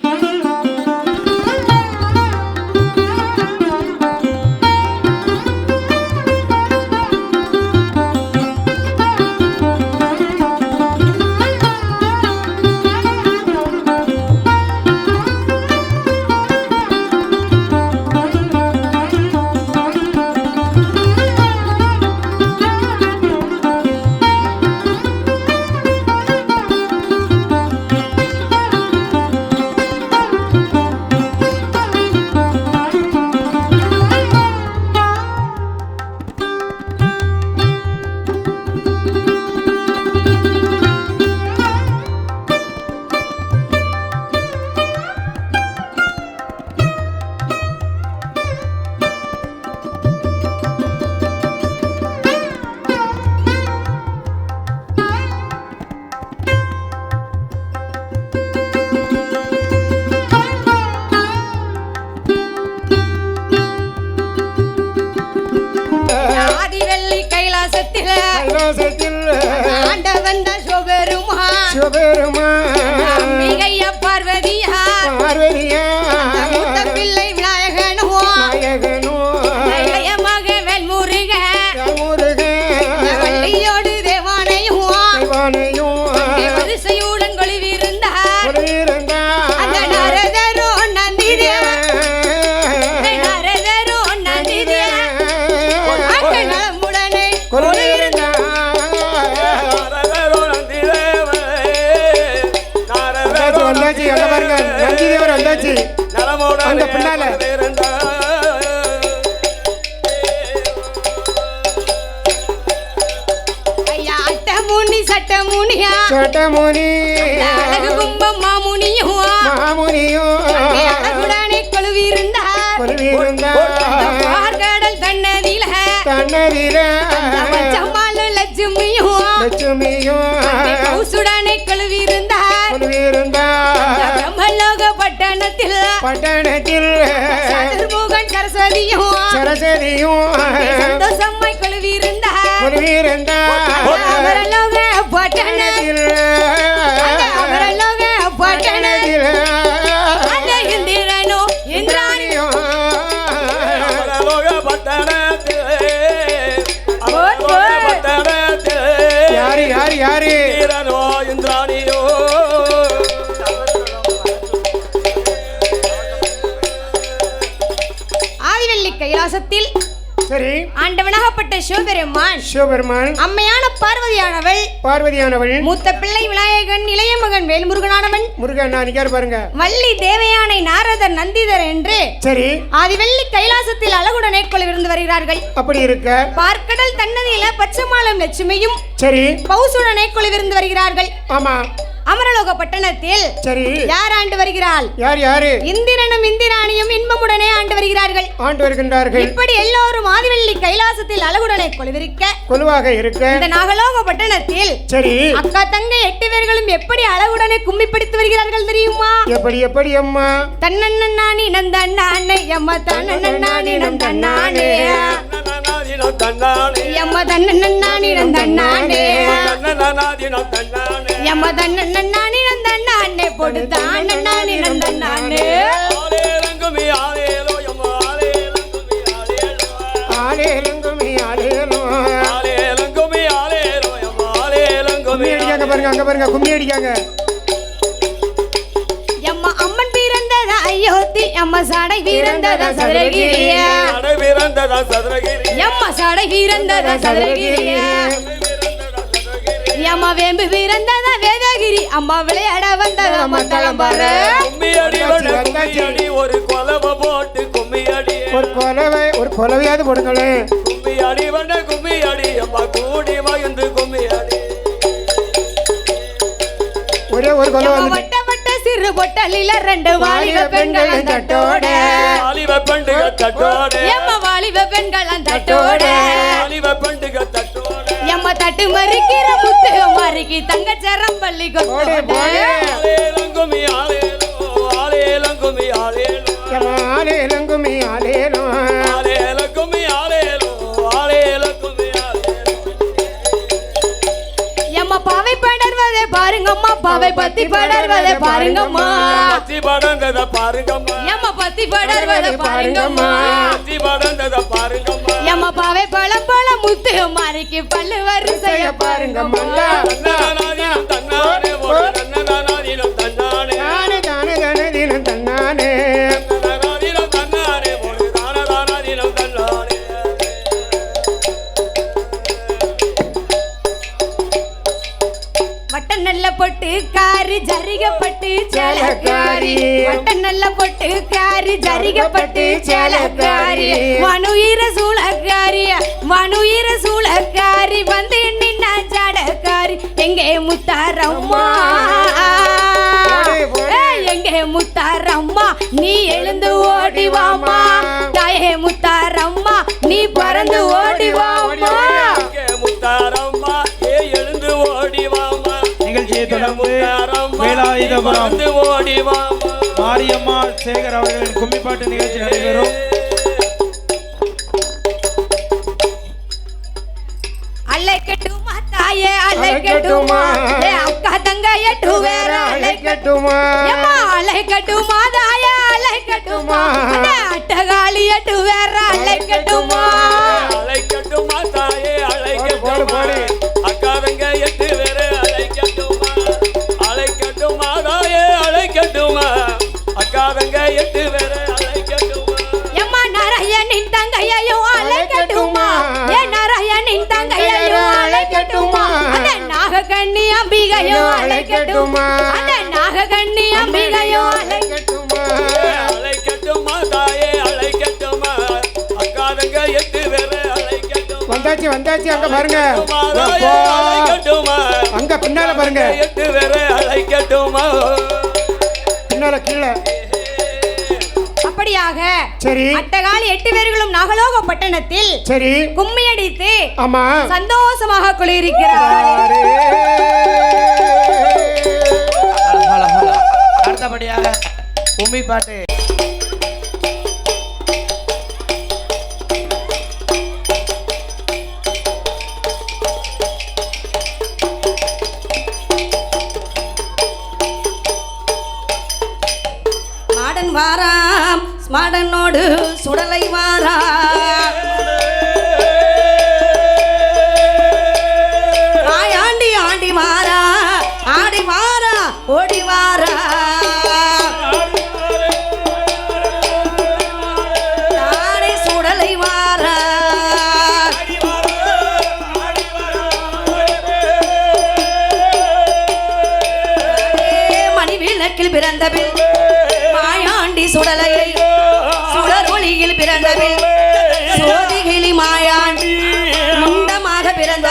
ஆதிவெள்ளி நந்தி தேவர் வந்தாச்சு அந்த பின்னால. சட்டமுனியா. சட்டமுனி. அழகு கும்பம் மாமுனியும் மாமுனியும் அழகுடனே கொழுவிருந்தார். கொலையிருந்தா பார்கடல் தன்னதில. தன்னதில. பச்சம்மாளு லட்சுமியும் லட்சுமியும் பட்டணத்தில் சதுர்முகன் சரஸ்வதியும் சரஸ்வதியும் சந்தோஷமாய் கொழுவிருந்தார். கொலையிருந்தா அமரலோக பட்டணத்தில் சரி. ஆண்டவனாகப்பட்ட சிவபெருமான் சிவபெருமான் அம்மையான பார்வதியானவள் பார்வதியானவள் மூத்த பிள்ளை விநாயகன் இளைய மகன் வேல்முருகனானவன் முருகன் நான் நிக்காரு பாருங்க. வள்ளி தேவயானை நாரதர் நந்திதர் என்று சரி. ஆதிவெள்ளி கைலாசத்தில் அழகுடனே கொள்விருந்து வருகிறார்கள். அப்படி இருக்க. பார்க்கடல் தன்னதியில பச்சைமாலம் லட்சுமியும் சரி. பௌசுடனே கொள்விருந்து வருகிறார்கள். ஆமா. அமரலோக பட்டணத்தில் சரி. யார் ஆண்டு வருகிறாள்? யார் யாரு? இந்திரனும் இந்திராணியும் இன்பமுடனே ஆண்டு வருகிறார்கள். ஆண்டு வருகின்றார்கள். இப்படி எல்லோரும் ஆதிவெள்ளி கைலாசத்தில் அழகுடனே கொள்விருக்க கொலுவாக இருக்க. இந்த நாகலோக பட்டணத்தில் சரி. அக்கா தங்கை எட்டு பேர்களும் எப்படி அழகுடனே கும்மி பிடித்து வருகிறார்கள் தெரியுமா? எப்படி எப்படி அம்மா? தன்னண்ணானி நந்தண்ணானே எம்ம தன்னண்ணானி நந்தண்ணானே எம்ம தன்னண்ணானி நந்தண்ணானே எம்ம தன்னண்ணானி நந்தண்ணானே போடு தானண்ணானி நந்தண்ணானே ஆலேலுங்குமி ஆலேலும் கும்மி அடிக்காங்க பாருங்க அங்க பாருங்க கும்மி அடிக்காங்க. எம்ம சடை பிறந்ததா சதுரகிரியா. எம்ம சடை பிறந்ததா சதுரகிரியா. எம்ம வேம்பு பிறந்ததா வேதகிரி. அம்மா விளையாட வந்ததா மத்தளம் பாரு ஒரு கொலவ போட்டு கும்மி அடி ஒரு கொலவை ஒரு கொலவையாவது போடுங்களேன் கும்மி அடி வண்ண கும்மி அடி அம்மா கூடி மகிழ்ந்து கும்மி அடி ஒரே ஒரு கொலை வந்து சிறு பொட்டலில ரெண்டு வாலிப பெண்கள் தட்டோட வாலிப பண்டுக தட்டோட எம்ம வாலிப பெண்கள் தட்டோட வாலிப பண்டுக தட்டோட எம்ம தட்டு மறிக்கிற முத்து மறுக்கி தங்க சரம்பள்ளி கொட்டோட போடு. ஆலேலங்குமி ஆலேலோ ஆலேலங்குமி ஆலேலோ ஆலேலுங்குமி ஆலேலும் பாருங்கம்மா பாவை பத்தி படர்வதை பாருங்கம்மா பத்தி படந்தத பாருங்கம்மா எம்ம பத்தி படர்வதை பாருங்கம்மா பத்தி படந்தத பாருங்கம்மா எம்ம பாவை பழ பழ முத்து மாறிக்கு பல்லு வரிசைய பாருங்கம்மா தன்னானாதீனம் தன்னானே போடு தன்னதானாதீனம் பொட்டு காரி ஜரிகப்பட்டு சேலக்காரி. வட்ட நல்ல பொட்டு காரி ஜரிகப்பட்டு சேலக்காரி. வனுயிர சூளக்காரி வனுயிர சூளக்காரி. வந்து நின்னா ஜடக்காரி. எங்கே முத்தாரம்மா? வாமா மாரியம்மா சேகர் அவர்களின் கும்மிப்பாட்டு நிகழ்ச்சி நடைபெறும். அலைக்கட்டுமா தாயே அலைக்கட்டுமா? ஏ அக்கா தங்க எட்டு வேற அழைக்கட்டுமா தாயே அண்ணே, அட்டகாளி எட்டு வேற அலைக்கட்டுமா? அழைக்கட்டுமா அலைக்கட்டுமா அலைக்கட்டுமா தாயே அக்காதங்க எட்டு வந்தாச்சு வந்தாச்சு அங்க பாருங்க. தாயே அப்பா. அழைக்கட்டுமா அங்க பின்னால பாருங்க. எட்டு பேரு அழைக்கட்டுமா பின்னால கீழே. அப்படியாக சரி. அட்டகாலி எட்டு பேர்களும் நாகலோக பட்டணத்தில் சரி. கும்மியடித்து ஆமா. சந்தோஷமாக குளிர்கிறார் உமி பாட்டு. மாடன் வாராம் ஸ்மாடனோடு சுடலை வாராம். மாயாண்டி சுடலையை சுடர் ஒளியில் பிறந்த பின் சோதிகிளி மாயாண்டி முண்டமாக பிறந்த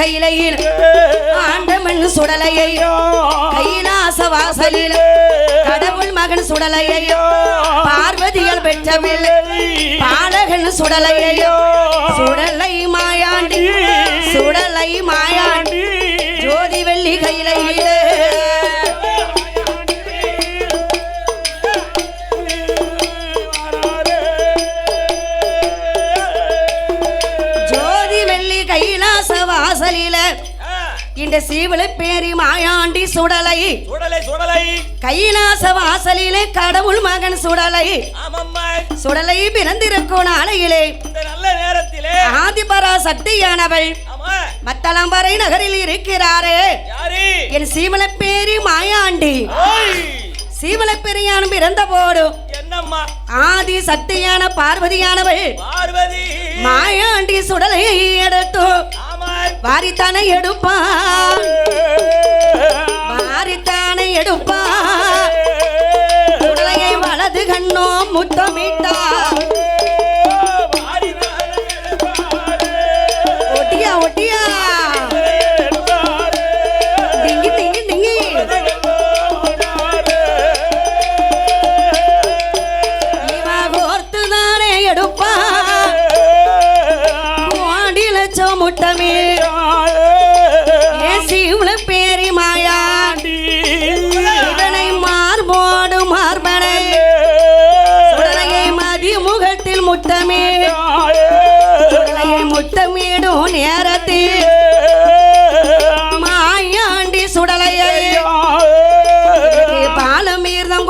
கையிலையில் ஆண்டமன் சுடலையோ கைலாச வாசலில் கடவுள் மகன் சுடலையோ பார்வதிகள் பெற்றமில் பாலகன் சுடலையோ சுடலை மாயாண்டி சுடலை மாயாண்டி ஜோதி வெள்ளி கையிலையில் இந்த சீவல பேரி மாயாண்டி சுடலை. சுடலை சுடலை. கைலாச வாசலிலே கடவுள் மகன் சுடலை. சுடலை பிறந்திருக்கும் நாளையிலே. நல்ல நேரத்திலே. ஆதிபரா சக்தியானவள். மத்தளம்பறை நகரில் இருக்கிறாரே. என் சீவல பேரி மாயாண்டி. ஓய். சீவல பெரியான் பிறந்த போடும் ஆதி சக்தியான பார்வதியானவள் பார்வதி. மாயாண்டி சுடலை எடுத்து வாரித்தானே எடுப்பா. வாரித்தானே எடுப்பா. உடலையை வலது கண்ணோ முத்தமிட்ட. பாலமீர்தம்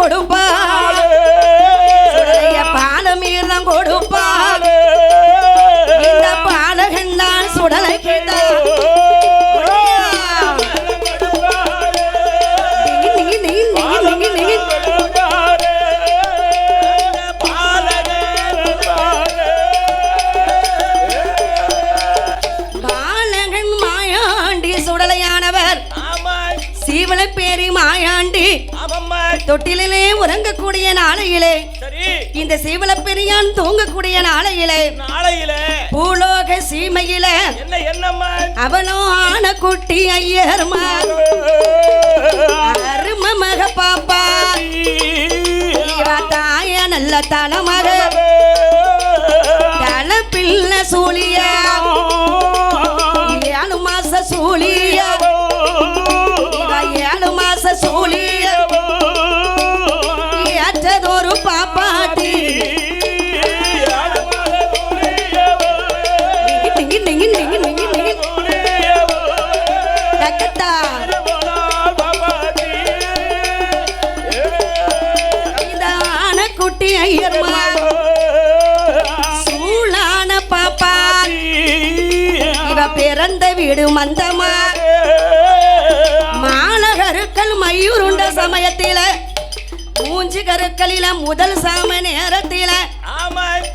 தொட்டிலே உறங்கக்கூடிய நாளையிலே. இந்த சீவல பெரியான் தூங்கக்கூடிய நாளையிலே. நாளையில. பூலோக சீமையில. அவனோ ஆன குட்டி ஐயர்மா. அரும மக பாப்பா. தாய நல்ல தலமக. தல பிள்ளை சூழிய. ஏழு மாச சூழிய. ஏழு மாச சூழிய. வீடு மந்தமா? மாநகருக்கள் மயூருண்ட சமயத்தில மூஞ்சு கருக்களில முதல் சாம நேரத்தில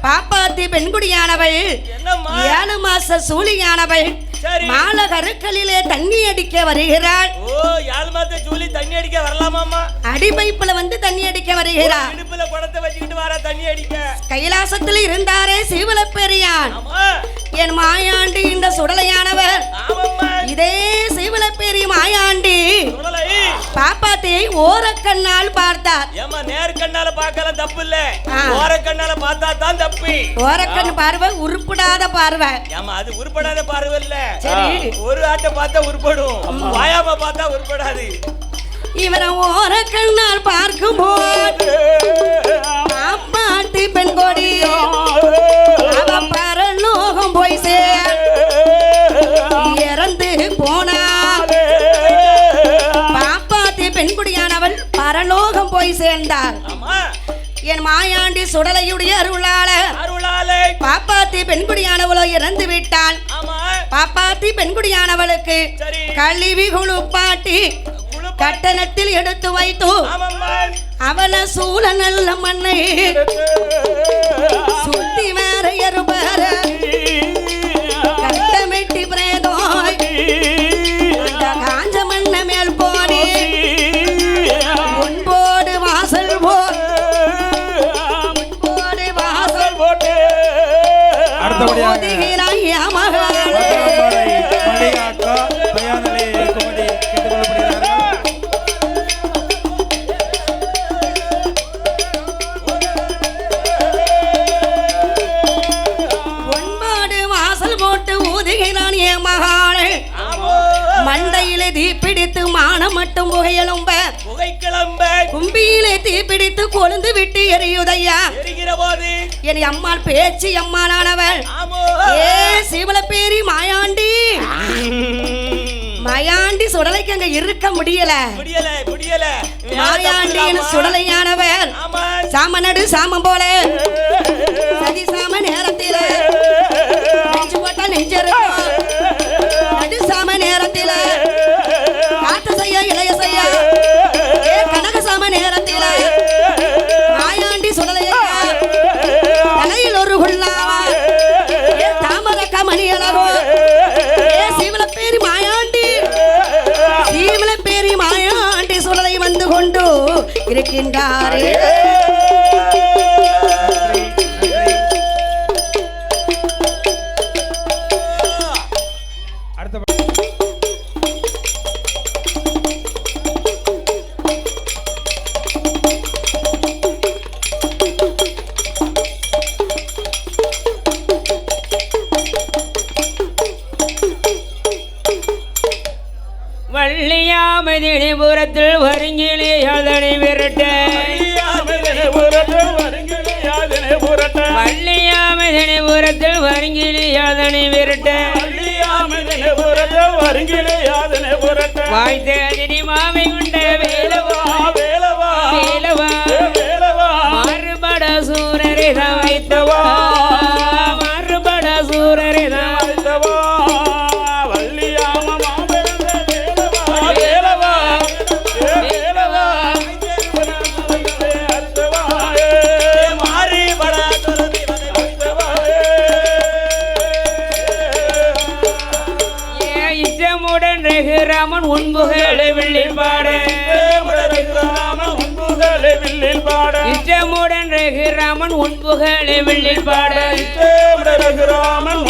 பாப்பாத்தி பெண்குடியானவள் என்னம்மா? ஏழு மாச சூழியானவள் சரி. மாநகருக்களிலே தண்ணி அடிக்க வருகிறாள். ஓ யாழ் மாத்த ஜூலி தண்ணி அடிக்க வரலாமாமா அடிபைப்புல வந்து தண்ணி அடிக்க வருகிறாள். இடுப்புல குடத்தை வச்சுக்கிட்டு வர தண்ணி அடிக்க. கைலாசத்தில் இருந்தாரே சீவலப்பெரியான். ஆமா. என் மாயாண்டி இந்த சுடலையானவர். ஆமாம்மா. இதே சீவலப்பெரி மாயாண்டி. சுடலை பாப்பாத்தியை ஓரக்கண்ணால் பார்த்தார். ஏமா நேர் கண்ணால பார்க்கலாம் தப்பு இல்ல ஆ. ஓர கண்ணால பார்த்தா தான் தப்பு. ஓரக்கண் பார்வை உருப்படாத பார்வை. ஏமா அது உருப்படாத பார்வை இல்ல. சரி. ஒரு ஆட்டை பார்த்தா உருப்படும். வாயாம பார்த்தா உருப்படாது. இவரை ஓரக்கண்ணால் பார்க்கும் போது பாப்பாத்தி பெண் கொடி. அவ பரலோகம் போய் சேர். இறந்து போனார். பாப்பாத்தி பெண்குடியானவள் பரலோகம் போய் சேர்ந்தார். ஆமா. என் மாயாண்டி சுடலையுடைய அருளால பாப்பாத்தி பெண்குடியானவளோ இறந்து விட்டாள். பாப்பாத்தி பெண்குடியானவளுக்கு கழிவி குழுப்பாட்டி குழுப்ப- கட்டணத்தில் எடுத்து வைத்து அவள சூழ நல்ல மண்ணை சுத்தி வேற எறுபர மண்டையிலே தீப்பிடித்து மானம் மட்டும் புகையலும்ப புகை கிளம்ப கும்பியிலே தீப்பிடித்து கொழுந்து விட்டு எரியுதையா? என் அம்மாள் பேச்சு அம்மாளானவள். ஏ சிவல பேரி மாயாண்டி. மாயாண்டி சுடலைக்கு அங்க இருக்க முடியல. முடியல முடியல. மாயாண்டியின் சுடலையானவர் ஆமா. சாமனடு சாமம் போல. சதி சாம நேரத்தில. நெஞ்சு போட்டா நெஞ்சிருக்கும் வள்ளியாமதினிபுரத்தில் வருங்கிலே அதனை விரட்ட. வாய்த்த அதினி மாமை உண்ட வேலவா வேலவா ரகுராமன் உன்புகளை வெள்ளிப்பாட ராமன்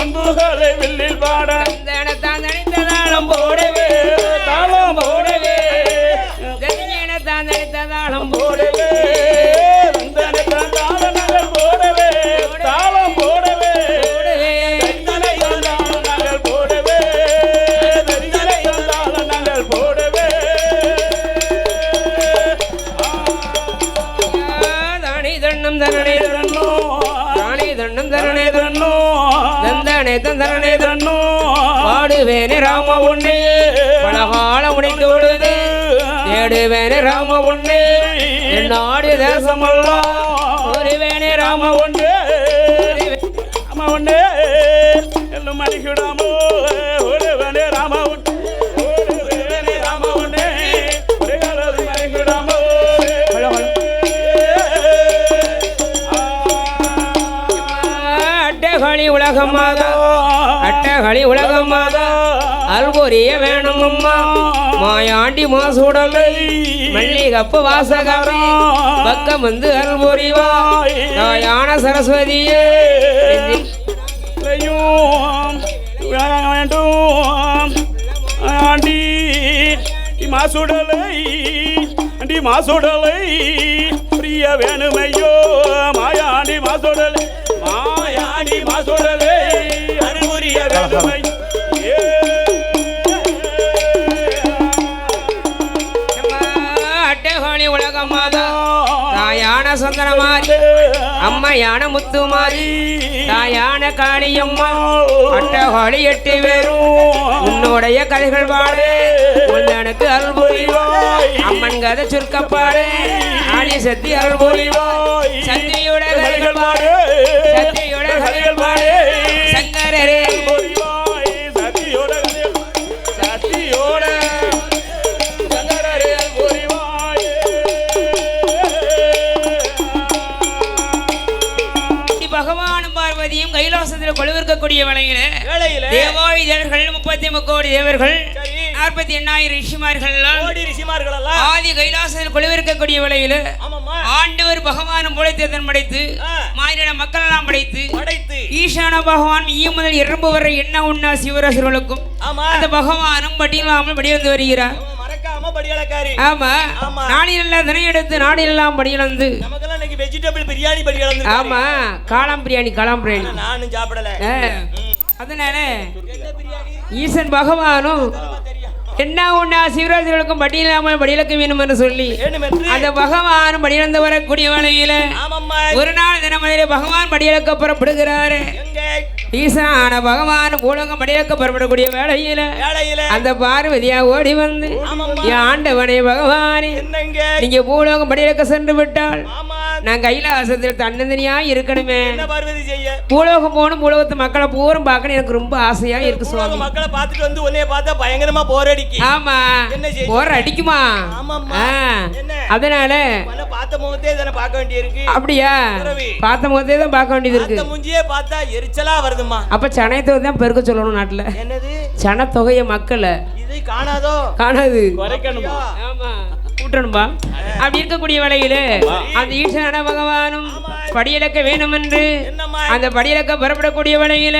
ராம ஒன்று என் நாடு தேசமெல்லாம் ஒருவேனே ராம ஒன்று ராம ஒன்று எல்லும் அடிக்கிடாமோ ஒருவனே ராம உண்டே ஒருவனே அட்டகளி அட்டகளி அல்பொரிய வேணும் அம்மா மாயாண்டி மாசுடலை மல்லிகப்பு வாசகமே பக்கம் வந்து அல்பொரிவா நாயான சரஸ்வதியே. வேண்டும். ஆண்டி மாசுடலை. ஆண்டி மாசுடலை. பிரிய வேணுமையோ. மாயாண்டி மாசுடலை. உலகம் மாதா தாயான சுந்தரமாரி அம்மையான முத்துமாரி தாயான காளியம்மா அட்டகாளி எட்டு வேறும் உன்னுடைய கதைகள் பாடு உள்ளனுக்கு அருள் புரிவாய். அம்மன் கதை சுருக்கப்பாடு ஆணி சக்தி அருள் புரிவாய். சக்தியுடைய கதைகள் பாடு சக்தியுடைய கதைகள் பாடு. சங்கரரே கைலாசத்தில் கொழுவிருக்கக்கூடிய வேளையில வேளையில தேவாய் தேவர்கள் முப்பத்தி முக்கோடி தேவர்கள். நாற்பத்தி எண்ணாயிரம் ரிஷிமார்கள் ஆதி கைலாசத்தில் கொழுவிருக்கக்கூடிய ஆமாம்மா. ஆண்டவர் பகவானும் புலைத்தேதன் படைத்து. மாயிர மக்கள் எல்லாம் படைத்து படைத்து. ஈசான பகவான் ஈ முதல் எறும்பு வரை என்ன உண்ணா சிவராசுகளுக்கும் ஆமா. அந்த பகவானும் படியில்லாமல் படி வந்து வருகிறார் படியலக்காரி ஆமா. தினை எடுத்து நாடிலெல்லாம் படியிழந்து நமக்கெல்லாம் இன்னைக்கு வெஜிடபிள் பிரியாணி படி கலந்து ஆமா. காளாம் பிரியாணி காளாம் பிரியாணி. நானும் சாப்பிடல. அதனால ஈசன் பகவானும் என்ன உண்டா சிவராஜர்களுக்கும் படியில்லாமல் படியிலக்க வேணும் என்று சொல்லி அந்த பகவானும் படியிழந்து வரக்கூடிய ஆமாம்மா ஒரு நாள் தினமதிலே பகவான் படியிலக்க புறப்படுகிறாரு ஈசான பகவான் பூலகம் படியிலக்க புறப்படக்கூடிய வேலையில அந்த பார்வதியா ஓடி வந்து ஆண்டவனே பகவானே நீங்க பூலோகம் படியிலக்க சென்று விட்டால் நான் கைலாசத்தில் தன்னந்தனியா இருக்கணுமே. என்ன பார்வதி செய்ய? பூலோகம் போகணும் பூலோகத்து மக்களை பூரம் பார்க்கணும் எனக்கு ரொம்ப ஆசையா இருக்கு சுவாமி. மக்களை பார்த்துட்டு வந்து உன்னைய பார்த்தா பயங்கரமா போர் அடிக்கி. ஆமா? போற அடிக்குமா? அதனால பார்த்த முகத்தே தானே பார்க்க வேண்டியிருக்கு. அப்படியா. பார்த்த போதே தான் பார்க்க வேண்டியது இருக்கு. முஞ்சியே பார்த்தா எரிச்சலா வருதும்மா. அப்ப சனத்தொகை தான் பெருக்க சொல்லணும் நாட்டுல. என்னது? சனத்தொகைய மக்களை. இது காணாதோ? காணாது. குறைக்கணுமா? ஆமா. கூட்டணும்பா அப்படி இருக்கக்கூடிய வேளையில அந்த ஈசான பகவானும் படியிலக்க வேணும் என்று அந்த படியிலக்க புறப்படக்கூடிய வேளையில.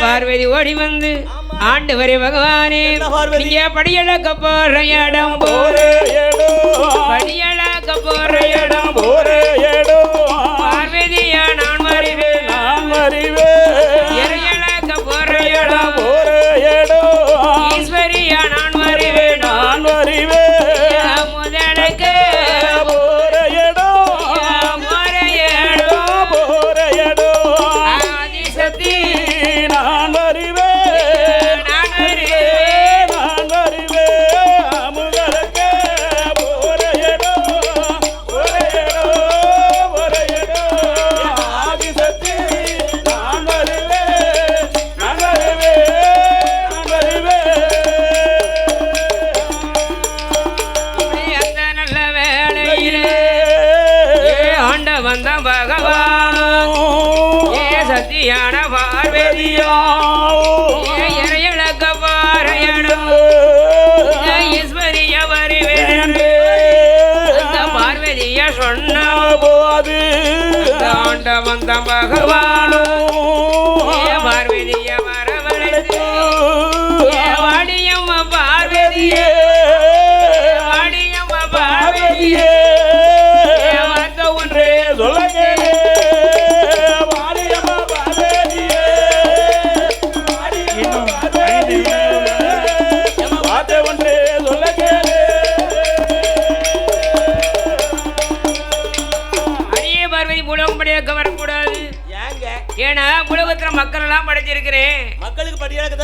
பார்வதி ஓடி வந்து ஆண்டு வரை பகவானே? நீங்க படியிலக்க போற இடம் போ. ஒரே ஏடோ படியிலக்க போற இடம் போ. ஒரே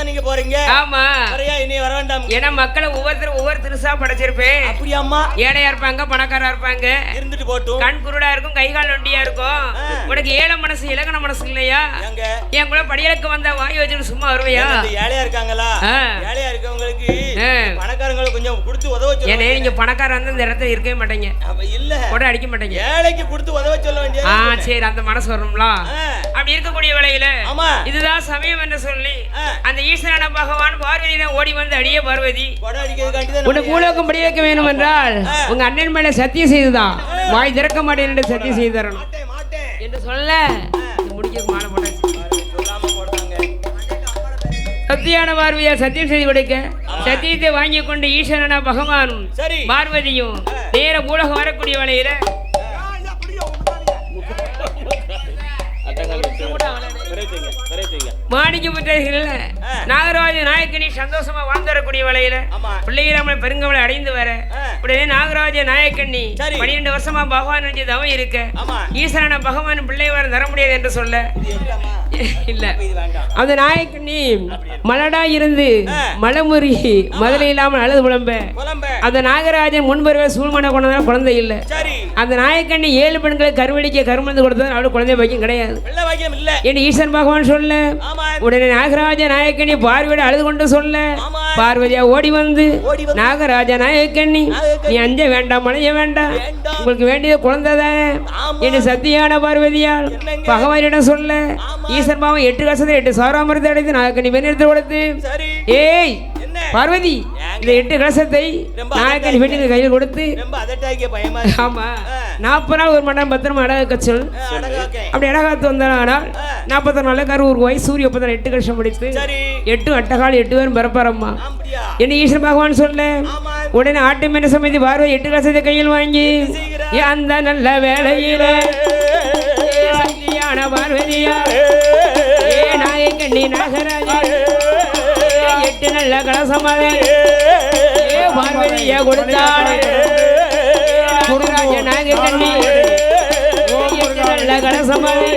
நீங்க போறீங்க? ஆமா. வரையா இனி வர வேண்டாம். ஏன்னா மக்களை ஒவ்வொருத்தரும் ஒவ்வொரு திருசா படைச்சிருப்பேன். அப்படியா அம்மா? ஏழையா இருப்பாங்க பணக்காரா இருப்பாங்க. இருந்துட்டு போட்டும். கண் குருடா இருக்கும் கை கால் நொண்டியா இருக்கும். உனக்கு ஏழை மனசு இலக்கண மனசு இல்லையா? என் கூட படியலுக்கு வந்த வாய் வச்சுட்டு சும்மா வருவையா? ஏழையா இருக்காங்களா. ஏழையா இருக்கவங்களுக்கு ஆ. பணக்காரங்களுக்கு கொஞ்சம் கொடுத்து உதவ ஏனே சொல்லுங்க நீங்க பணக்காரன் வந்து இந்த இடத்துல இருக்கவே மாட்டீங்க. இல்ல. கூட அடிக்க மாட்டீங்க. ஏழைக்கு கொடுத்து உதவ சொல்ல வேண்டிய ஆ சரி அந்த மனசு வரும்ல அப்படி இருக்கக்கூடிய வேளையில ஆமா. இதுதான் சமயம் என்று சொல்லி. அந்த ஈஸ்வரன பகவான் பார்வதியிடம் ஓடி வந்து அடியே பார்வதி. உனக்கு பூலோகம் படி வைக்க வேணும் என்றால் உங்க அண்ணன் மேல சத்தியம் செய்துதான். வாய் திறக்க மாட்டேன் என்று சத்தியம் செய்து தரணும் என்று சொல்ல முடிக்க மாலை போட்டாச்சு. சத்தியான பார்வையா சத்தியம் செய்து கொடுக்க சத்தியத்தை வாங்கி கொண்டு ஈஸ்வரனா பகவானும் பார்வதியும் நேர பூலகம் வரக்கூடிய வேளையில மாணிக்க புத்தகங்கள்ல நாகராஜ நாயக்கனி சந்தோஷமா வாழ்ந்து வரக்கூடிய வேளையில ஆமா. பிள்ளைகளாமல் பெருங்கவளை அடைந்து வர. உடனே நாகராஜ நாயக்கண்ணி. பன்னிரெண்டு வருஷமா பகவான் வச்சு தவம் இருக்க ஈஸ்வரன பகவான் பிள்ளை வர தர முடியாது என்று சொல்ல? இல்ல. அந்த நாயக்கண்ணி மலடா இருந்து. மலமுறி முதல்ல இல்லாமல் அழுது புலம்ப. அந்த நாகராஜன் முன்பருவே சூழ்மனை கொண்டதால் குழந்தை இல்லை. அந்த நாயக்கண்ணி ஏழு பெண்களை கருவடிக்க கருமந்து கொடுத்தது அவளுக்கு குழந்தை பாக்கியம் கிடையாது என்று ஈஸ்வரன் பகவான் சொல்ல உடனே நாகராஜ நாயக்கனி பார்வதி அழுது கொண்டு சொல்ல. பார்வதியா ஓடி வந்து நாகராஜ நாயக்கண்ணி நாயக்கண்ணி. நீ அஞ்ச வேண்டாம் மலைய வேண்டாம். உங்களுக்கு வேண்டியது குழந்தை தானே. என்று சத்தியான பார்வதியால்? பகவானிடம் சொல்ல. ஈஸ்வரன் பாவம் எட்டு கசத்தை எட்டு சாராமரத்தை அடைத்து நாயக்கண்ணி வெண்ணெடுத்து கொடுத்து சரி ஏய் பார்வதி இந்த எட்டு கலசத்தை அழகா வீட்டுக்கு கையில் கொடுத்து ஆமா. நாற்பது நாள் ஒரு மணி பத்திரமா அடக சொல். ஆ, அடகாக்கேன். அப்படி அடகாத்து வந்தானால் ஆ. நாற்பத்தி நாலு கரு வாய் சூரிய பத்திரம் எட்டு கலசம் முடித்து எட்டு அட்டகால் எட்டு பேரும் பிறப்பாரம்மா. என்ன ஈஸ்வர பகவான் சொல்ல உடனே ஆட்டு மீன சமைத்து பார்வை எட்டு கலசத்தை கையில் வாங்கி அந்த நல்ல வேலையில பார்வதியா ஏ நாயக்கண்ணி நாகராஜா நல்ல கலசமாவே பார்வதிய பார்வதியா கொடுத்தாள். நாகராஜ நல்ல கலசமாவே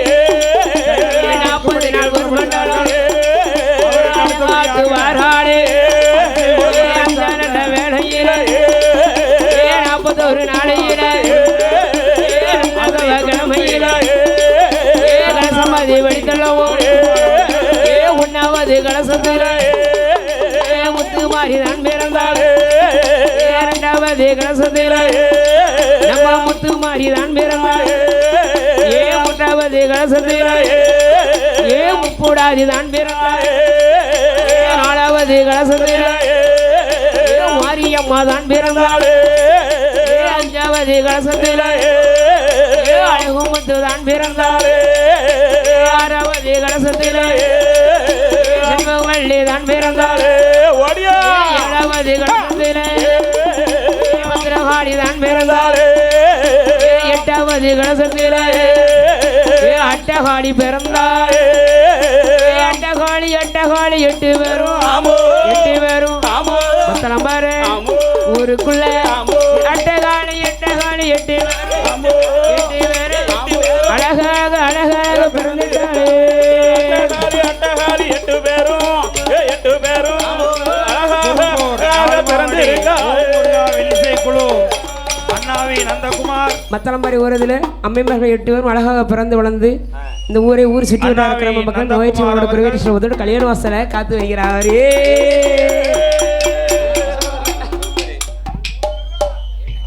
நாற்பது நாள் ஒரு கொண்டாடும் வாராடு வாராளே நல்ல வேலையில நாற்பத்தொரு நாளையில. ஏ, அதவ கிழமையில. கலசமதி வெடித்தள்ளவோ உண்ணாவது கலசத்துல. முத்து மாறி பிறந்தாள் இரண்டாவது கலசத்துல. நம்ம முத்து மாறி தான் ஏ மூன்றாவது கலசத்துல. ஏ முப்பூடாதி தான் நாலாவது கலசத்துல. மாரியம்மா தான் அஞ்சாவது கலசத்துல. அழகுமுத்து தான் பிறந்தாள் ஆறாவது கலசத்துல. செல்வவள்ளி தான் பிறந்தாள் ஓடியா ஏ ஏழாவது கலசத்துல ஏ பத்திரகாளி தான் பிறந்தாள் எட்டாவது கலசத்துல ஏ அட்டகாளி பிறந்தாள் ஏ அட்டகாளி அட்டகாளி எட்டு பேரும். எட்டு பேரும். மத்தளம் பாரு. ஊருக்குள்ள ஆமோ. அட்டகாளி எட்டகாளி எட்டு பேரும். எட்டு பேரும். அழகாக அழகாக பிறந்துட்டாளே மத்தளம்பாரி ஊரதுல அம்மைமார்கள் எட்டு பேரும் அழகாக பிறந்து வளர்ந்து இந்த ஊரை ஊர் சுற்றி விட்டா இருக்கிற மக்கள் நோயிற்சி அவரோட சொல்வதோடு கல்யாண வாசலை காத்து வைக்கிறாரே.